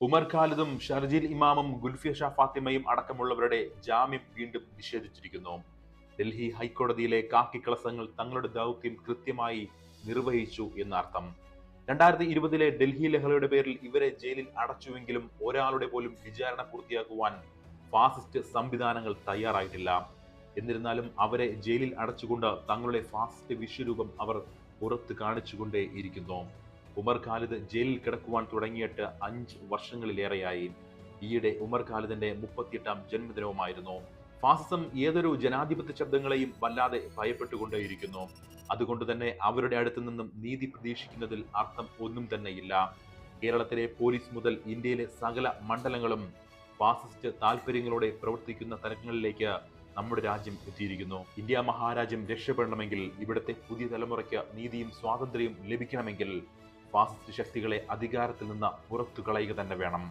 ഉമർ ഖാലിദും ഷർജീൽ ഇമാമും ഗുൽഫിയ ഷാ ഫാത്തിമയും അടക്കമുള്ളവരുടെ ജാമ്യം വീണ്ടും നിഷേധിച്ചിരിക്കുന്നു. ഡൽഹി ഹൈക്കോടതിയിലെ കാക്കി കളസങ്ങൾ തങ്ങളുടെ ദൗത്യം കൃത്യമായി നിർവഹിച്ചു എന്നർത്ഥം. രണ്ടായിരത്തി ഇരുപതിലെ ഡൽഹി ലഹളയുടെ പേരിൽ ഇവരെ ജയിലിൽ അടച്ചുവെങ്കിലും ഒരാളുടെ പോലും വിചാരണ പൂർത്തിയാക്കുവാൻ ഫാസിസ്റ്റ് സംവിധാനങ്ങൾ തയ്യാറായിട്ടില്ല. എന്നിരുന്നാലും അവരെ ജയിലിൽ അടച്ചുകൊണ്ട് തങ്ങളുടെ ഫാസിസ്റ്റ് വിശ്വരൂപം അവർ പുറത്ത് കാണിച്ചുകൊണ്ടേ ഇരിക്കുന്നു ഉമർ ഖാലിദ് ജയിലിൽ കിടക്കുവാൻ തുടങ്ങിയിട്ട് അഞ്ച് വർഷങ്ങളിലേറെയായി. ഈയിടെ ഉമർ ഖാലിദിന്റെ മുപ്പത്തിയെട്ടാം ജന്മദിനവുമായിരുന്നു. ഫാസിസം ഏതൊരു ജനാധിപത്യ ശബ്ദങ്ങളെയും വല്ലാതെ ഭയപ്പെട്ടുകൊണ്ടേയിരിക്കുന്നു. അതുകൊണ്ട് തന്നെ അവരുടെ അടുത്തു നിന്നും നീതി പ്രതീക്ഷിക്കുന്നതിൽ അർത്ഥം ഒന്നും തന്നെയില്ല. കേരളത്തിലെ പോലീസ് മുതൽ ഇന്ത്യയിലെ സകല മണ്ഡലങ്ങളും ഫാസിസ്റ്റ് താല്പര്യങ്ങളോടെ പ്രവർത്തിക്കുന്ന തലങ്ങളിലേക്ക് നമ്മുടെ രാജ്യം എത്തിയിരിക്കുന്നു. ഇന്ത്യ മഹാരാജ്യം രക്ഷപ്പെടണമെങ്കിൽ ഇവിടുത്തെ പുതിയ തലമുറയ്ക്ക് നീതിയും സ്വാതന്ത്ര്യവും ലഭിക്കണമെങ്കിൽ ഫാസിസ്റ്റ് ശക്തികളെ അധികാരത്തിൽ നിന്ന് പുറത്തു കളയുക തന്നെ വേണം.